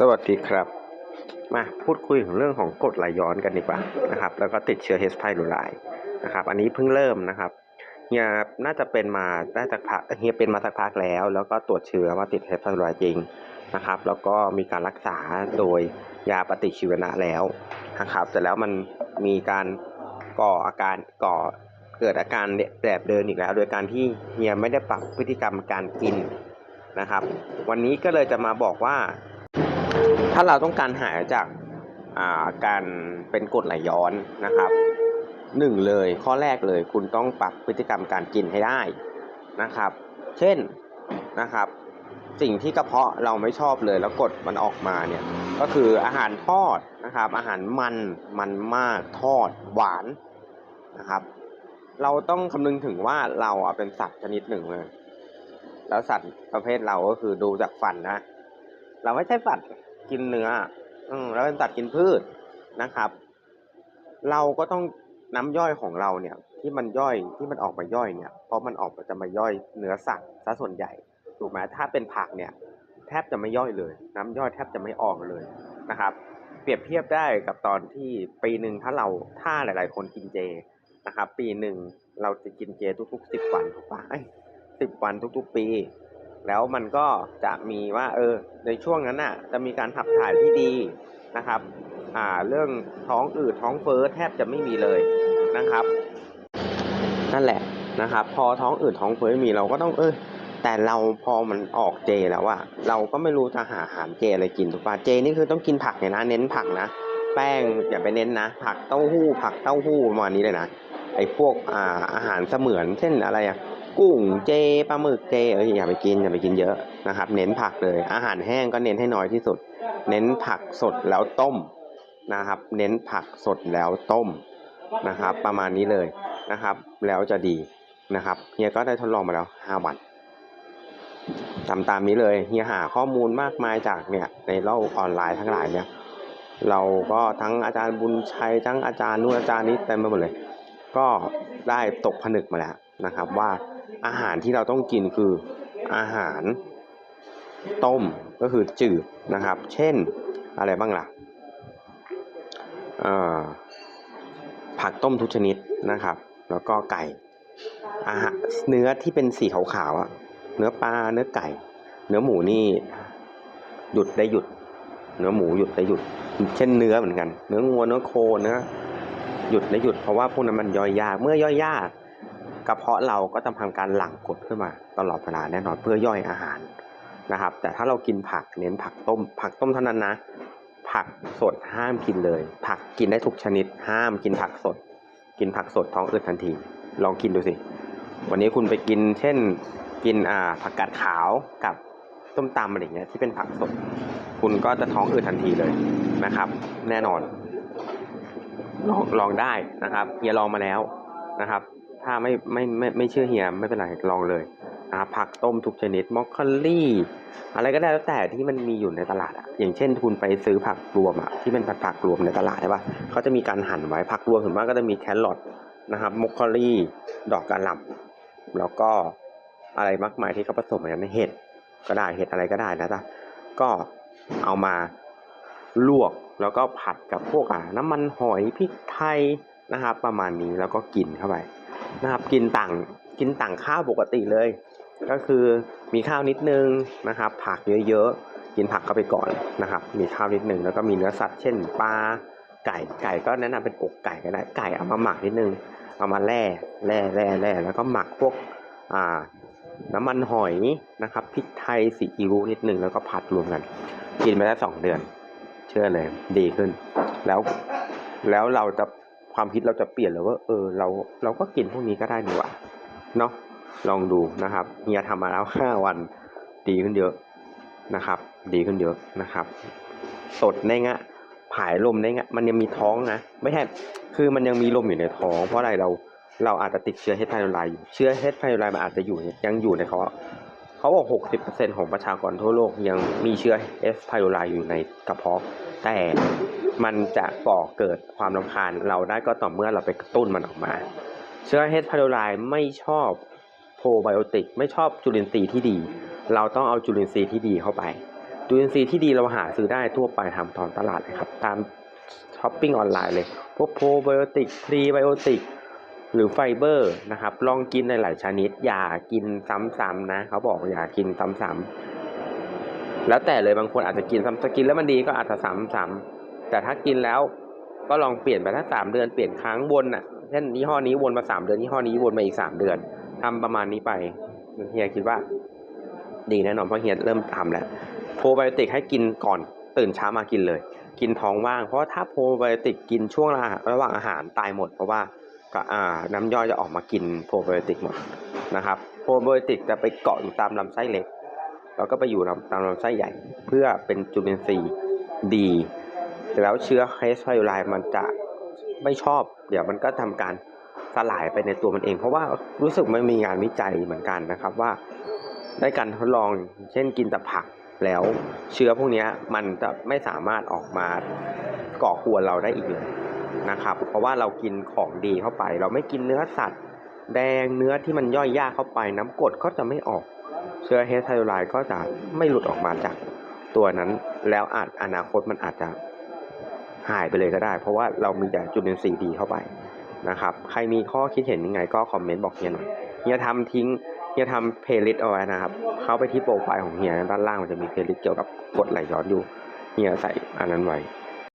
สวัสดีครับ มาพูดคุยถึงเรื่องของกรดไหลย้อนกันดีกว่านะครับ แล้วก็ติดเชื้อเฮสไพโรไลนะครับ อันนี้เพิ่งเริ่มนะครับเฮียน่าจะเป็นมาได้จากพักเฮียเป็นมาสักพักแล้ว แล้วก็ตรวจเชื้อว่าติดเฮสไพโรไลจริงนะครับ แล้วก็มีการรักษาโดยยาปฏิชีวนะแล้วนะครับแต่แล้วมันมีการก่ออาการก่อเกิดอาการแบบเดินอีกแล้ว โดยการที่เฮียไม่ได้ปรับพฤติกรรมการกินนะครับ วันนี้ก็เลยจะมาบอกว่า ถ้าเราต้องการหายจากอาการเป็นกรดไหลย้อนนะครับหนึ่งเลยข้อแรกเลยคุณต้องปรับพฤติกรรมการกินให้ได้นะครับ เช่นนะครับสิ่งที่กระเพาะเราไม่ชอบเลยแล้วกดมันออกมาเนี่ยก็คืออาหารทอดนะครับอาหารมันมันมากทอดหวานนะครับ เราต้องคำนึงถึงว่าเราเป็นสัตว์ชนิดหนึ่งเลยแล้วสัตว์ประเภทเราก็คือดูจากฟันนะ เราไม่ใช่สัตว์ กินเนื้ออืมเราเป็นสัตว์กินพืชนะครับ เราก็ต้องน้ำย่อยของเราเนี่ย ที่มันย่อยที่มันออกมาย่อยเนี่ยเพราะมันออกมาจะมาย่อยเนื้อสัตว์ซะส่วนใหญ่ถูกไหมถ้าเป็นผักเนี่ย แทบจะไม่ย่อยเลย น้ำย่อยแทบจะไม่ออกเลยนะครับ เปรียบเทียบได้กับตอนที่ปีหนึ่งถ้าเราถ้าหลาย ๆ คนกินเจนะครับ ปีหนึ่งเราจะกินเจทุกๆสิบวันถูกปะสิบวันทุก ๆ ปี แล้วมันก็จะมีว่าเออในช่วงนั้นน่ะจะมีการขับถ่ายที่ดีนะครับอ่าเรื่องท้องอืดท้องเฟ้อแทบจะไม่มีเลยนะครับ นั่นแหละนะครับ พอท้องอืดท้องเฟ้อไม่มีเราก็ต้องเออแต่เราพอมันออกเจแล้วอะเราก็ไม่รู้จะหาอาหารเจอะไรกินถูกป่ะเจนี่คือต้องกินผักเนี่ยนะเน้นผักนะแป้งอย่าไปเน้นนะ ผักเต้าหู้ ผักเต้าหู้ประมาณนี้เลยนะไอ้พวกอ่าอาหารเสมือนเช่นอะไรอะ กุ้งเจปลาหมึกเจเอออย่าไปกินอย่าไปกินเยอะนะครับ เน้นผักเลย อาหารแห้งก็เน้นให้น้อยที่สุด เน้นผักสดแล้วต้มนะครับ เน้นผักสดแล้วต้มนะครับ ประมาณนี้เลยนะครับ แล้วจะดีนะครับเฮียก็ได้ทดลองมาแล้วห้าวันทำตามนี้เลยเฮียหาข้อมูลมากมายจากเนี่ยในโลกออนไลน์ทั้งหลายเนี่ยเราก็ทั้งอาจารย์บุญชัยทั้งอาจารย์นู่นอาจารย์นี้เต็มไปหมดเลย ก็ได้ตกผนึกมาแล้วนะครับว่า อาหารที่เราต้องกินคืออาหารต้มก็คือจืดนะครับ เช่นอะไรบ้างล่ะเอ่อผักต้มทุกชนิดนะครับ แล้วก็ไก่อาหารเนื้อที่เป็นสีขาวๆอะเนื้อปลาเนื้อไก่ เนื้อหมูนี่หยุดได้หยุด เนื้อหมูหยุดได้หยุด เช่นเนื้อเหมือนกัน เนื้องัวเนื้อโคเนื้อหยุดได้หยุดเพราะว่าพวกนั้นมันย่อยยาก เมื่อย่อยยาก กระเพาะเราก็จะทำการหลั่งกรดขึ้นมาตลอดเวลาแน่นอนเพื่อย่อยอาหารนะครับ แต่ถ้าเรากินผักเน้นผักต้ม ผักต้มเท่านั้นนะ ผักสดห้ามกินเลย ผักกินได้ทุกชนิด ห้ามกินผักสด กินผักสดท้องอืดทันที ลองกินดูสิ วันนี้คุณไปกิน เช่น กินอ่าผักกาดขาวกับต้มตำอะไรเงี้ยที่เป็นผักสด คุณก็จะท้องอืดทันทีเลยนะครับ แน่นอน ลองลองได้นะครับเฮียลองมาแล้วนะครับ ถ้าไม่ไม่ไม่ไม่เชื่อเฮียไม่เป็นไรลองเลยนะผักต้มทุกชนิดมอคคอลี่อะไรก็ได้แล้วแต่ที่มันมีอยู่ในตลาดอะอย่างเช่นคุณไปซื้อผักรวมอะที่เป็นผักผักรวมในตลาดใช่ปะเขาจะมีการหั่นไว้ผักรวมส่วนมากก็จะมีแครอทนะครับมอคคอลี่ดอกกระหล่ำแล้วก็อะไรมากมายที่เขาผสมกันในเห็ดก็ได้เห็ดอะไรก็ได้นะจ๊ะก็เอามาลวกแล้วก็ผัดกับพวกอ่าน้ำมันหอยพริกไทยนะครับประมาณนี้แล้วก็กินเข้าไป นะครับ กินต่างกินต่างข้าวปกติเลย ก็คือมีข้าวนิดนึงนะครับ ผักเยอะๆ กินผักเข้าไปก่อนนะครับ มีข้าวนิดนึงแล้วก็มีเนื้อสัตว์เช่นปลาไก่ไก่ก็แนะนำเป็นอกไก่ก็ได้ไก่เอามาหมักนิดนึง เอามาแล่แล่แล่แล่แล้วก็หมักพวกอ่าน้ำมันหอยนะครับพริกไทยซีอิ๊วนิดนึงแล้วก็ผัดรวมกัน กินไปได้สองเดือน เชื่อเลย ดีขึ้น แล้วแล้วเราจะ ความคิดเราจะเปลี่ยนเลยว่าเออเราเราก็กินพวกนี้ก็ได้นี่หว่าเนาะลองดูนะครับเฮียทำมาแล้วห้าวันดีขึ้นเยอะนะครับ ดีขึ้นเยอะนะครับ สดได้งะผายลมได้งะมันยังมีท้องนะไม่ใช่คือมันยังมีลมอยู่ในท้อง เพราะอะไรเราเราอาจจะติดเชื้อเฮสไพโรไลอยู่เชื้อเฮสไพโรไลมันอาจจะอยู่ยังอยู่ในเขาเขาบอก 60%ของประชากรทั่วโลกยังมีเชื้อเอสไพโรไลอยู่ในกระเพาะแต่ มันจะก่อเกิดความรำคาญเราได้ก็ต่อเมื่อเราไปกระตุ้นมันออกมา เชื้อเฮสไพโรไลไม่ชอบโปรไบโอติกไม่ชอบจุลินทรีย์ที่ดี เราต้องเอาจุลินทรีย์ที่ดีเข้าไป จุลินทรีย์ที่ดีเราหาซื้อได้ทั่วไปทำตอนตลาดเลยครับ ตามช้อปปิ้งออนไลน์เลย พวกโปรไบโอติกพรีไบโอติกหรือไฟเบอร์นะครับ ลองกินในหลายชนิด อย่ากินซ้ำๆนะ เขาบอกอย่ากินซ้ำๆแล้วแต่เลยบางคนอาจจะกินซ้ำๆกินแล้วมันดีก็อาจจะซ้ำๆ แต่ถ้ากินแล้วก็ลองเปลี่ยนไปถ้าสามเดือนเปลี่ยนครั้งวนอะเช่นยี่ห้อนี้วนมาสามเดือนยี่ห้อนี้วนมาอีกสามเดือนทำประมาณนี้ไปเฮียคิดว่า ดีแน่นอนเพราะเฮียเริ่มทำแล้วโปรไบโอติกให้กินก่อนตื่นเช้ามากินเลย กินท้องว่าง เพราะถ้าโปรไบโอติกกินช่วงระหว่างอาหารตายหมด เพราะว่าก็อ่าน้ำย่อยจะออกมากินโปรไบโอติกหมดนะครับโปรไบโอติกจะไปเกาะอยู่ตามลำไส้เล็ก แล้วก็ไปอยู่ตามลำไส้ใหญ่ เพื่อเป็นจุลินทรีย์ดี แล้วเชื้อเฮสไพโอไลมันจะไม่ชอบ เดี๋ยวมันก็ทำการสลายไปในตัวมันเอง เพราะว่ารู้สึกมันมีงานวิจัยเหมือนกันนะครับว่าได้การทดลองเช่นกินแต่ผักแล้วเชื้อพวกนี้มันจะไม่สามารถออกมาก่อกวนเราได้อีกเลยนะครับ เพราะว่าเรากินของดีเข้าไป เราไม่กินเนื้อสัตว์ แดงเนื้อที่มันย่อยยากเข้าไป น้ำกรดก็จะไม่ออก เชื้อเฮสไทโรไลก็จะไม่หลุดออกมาจากตัวนั้น แล้วอาจอนาคตมันอาจจะ หายไปเลยก็ได้ เพราะว่าเรามีแต่จุลินทรีย์ดีเข้าไปนะครับ ใครมีข้อคิดเห็นยังไงก็คอมเมนต์บอกเฮียหน่อยเฮียทำทิ้งเฮียทำเพลย์ลิสต์เอาไว้นะครับ เข้าไปที่โปรไฟล์ของเฮียด้านล่างมันจะมีเพลย์ลิสต์เกี่ยวกับกดไหลย้อนอยู่เฮียใส่อันนั้นไว้